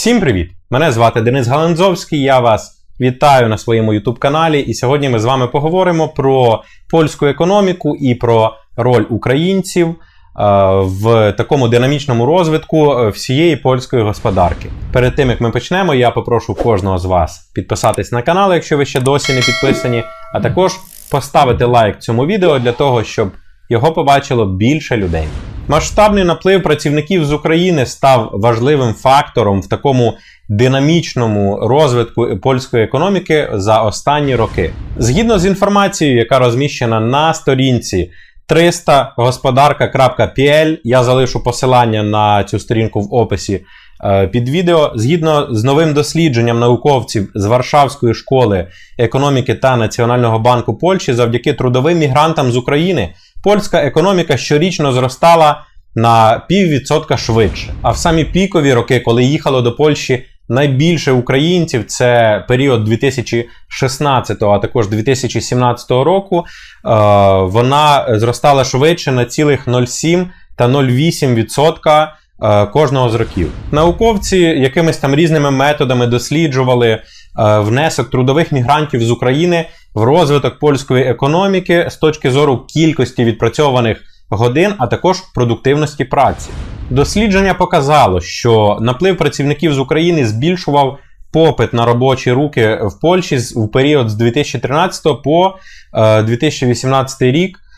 Всім привіт! Мене звати Денис Галанзовський. Я вас вітаю на своєму YouTube каналі. І сьогодні ми з вами поговоримо про польську економіку і про роль українців е, в такому динамічному розвитку е, всієї польської господарки. Перед тим як ми почнемо, я попрошу кожного з вас підписатись на канал, якщо ви ще досі не підписані, а також поставити лайк цьому відео для того, щоб його побачило більше людей. Масштабний наплив працівників з України став важливим фактором в такому динамічному розвитку польської економіки за останні роки. Згідно з інформацією, яка розміщена на сторінці 300господарка.pl, я залишу посилання на цю сторінку в описі е, під відео. Згідно з новим дослідженням науковців з Варшавської школи економіки та Національного банку Польщі, завдяки трудовим мігрантам з України. Польська економіка щорічно зростала на піввідсотка швидше. А в самі пікові роки, коли їхало до Польщі найбільше українців, це період 2016, а також 2017 року, е, вона зростала швидше на цілих 0,7 та 0,8% е, кожного з років. Науковці якимись там різними методами досліджували е, внесок трудових мігрантів з України в розвиток польської економіки з точки зору кількості відпрацьованих годин, а також продуктивності праці. Дослідження показало, що наплив працівників з України збільшував попит на робочі руки в Польщі в період з 2013 по 2018 рік е,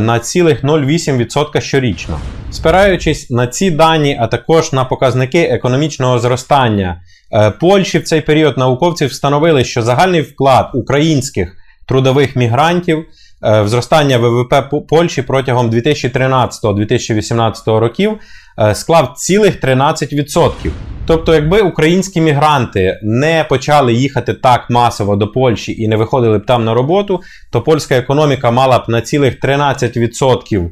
на цілих 0,8% щорічно. Спираючись на ці дані, а також на показники економічного зростання е, Польщі в цей період науковці встановили, що загальний вклад українських трудових мігрантів в зростання ВВП Польщі протягом 2013-2018 років е, склав цілих 13%. Тобто, якби українські мігранти не почали їхати так масово до Польщі і не виходили б там на роботу, то польська економіка мала б на цілих 13%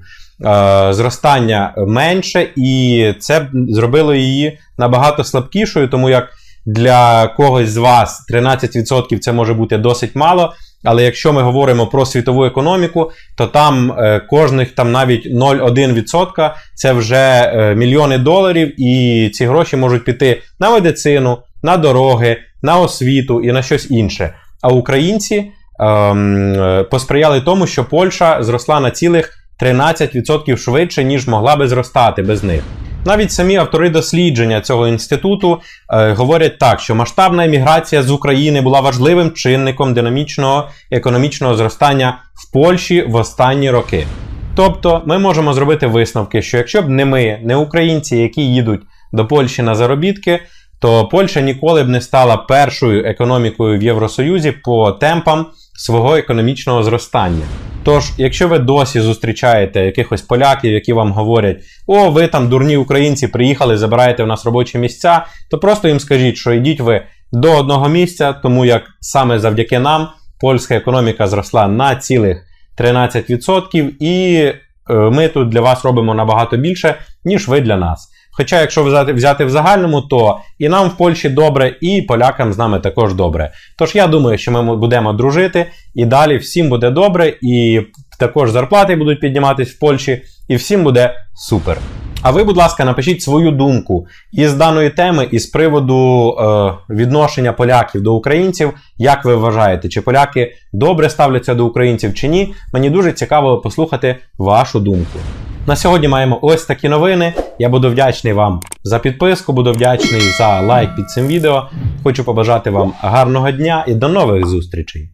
е, зростання менше, і це б зробило її набагато слабкішою, тому як для когось з вас 13% це може бути досить мало. Але якщо ми говоримо про світову економіку, то там е, кожних там навіть 0,1% це вже е, мільйони доларів, і ці гроші можуть піти на медицину, на дороги, на освіту і на щось інше. А українці ем, е, посприяли тому, що Польща зросла на цілих 13% швидше, ніж могла би зростати без них. Навіть самі автори дослідження цього інституту е, говорять так, що масштабна еміграція з України була важливим чинником динамічного економічного зростання в Польщі в останні роки. Тобто ми можемо зробити висновки, що якщо б не ми, не українці, які їдуть до Польщі на заробітки, то Польща ніколи б не стала першою економікою в Євросоюзі по темпам свого економічного зростання. Тож, якщо ви досі зустрічаєте якихось поляків, які вам говорять, о, ви там дурні українці приїхали, забираєте в нас робочі місця, то просто їм скажіть, що йдіть ви до одного місця, тому як саме завдяки нам польська економіка зросла на цілих 13%, і е, ми тут для вас робимо набагато більше, ніж ви для нас. Хоча, якщо взяти взяти в загальному, то і нам в Польщі добре, і полякам з нами також добре. Тож я думаю, що ми будемо дружити, і далі всім буде добре, і також зарплати будуть підніматись в Польщі, і всім буде супер. А ви, будь ласка, напишіть свою думку із даної теми, із приводу е, відношення поляків до українців. Як ви вважаєте, чи поляки добре ставляться до українців чи ні? Мені дуже цікаво послухати вашу думку. На сьогодні маємо ось такі новини. Я буду вдячний вам за підписку, буду вдячний за лайк під цим відео. Хочу побажати вам гарного дня і до нових зустрічей.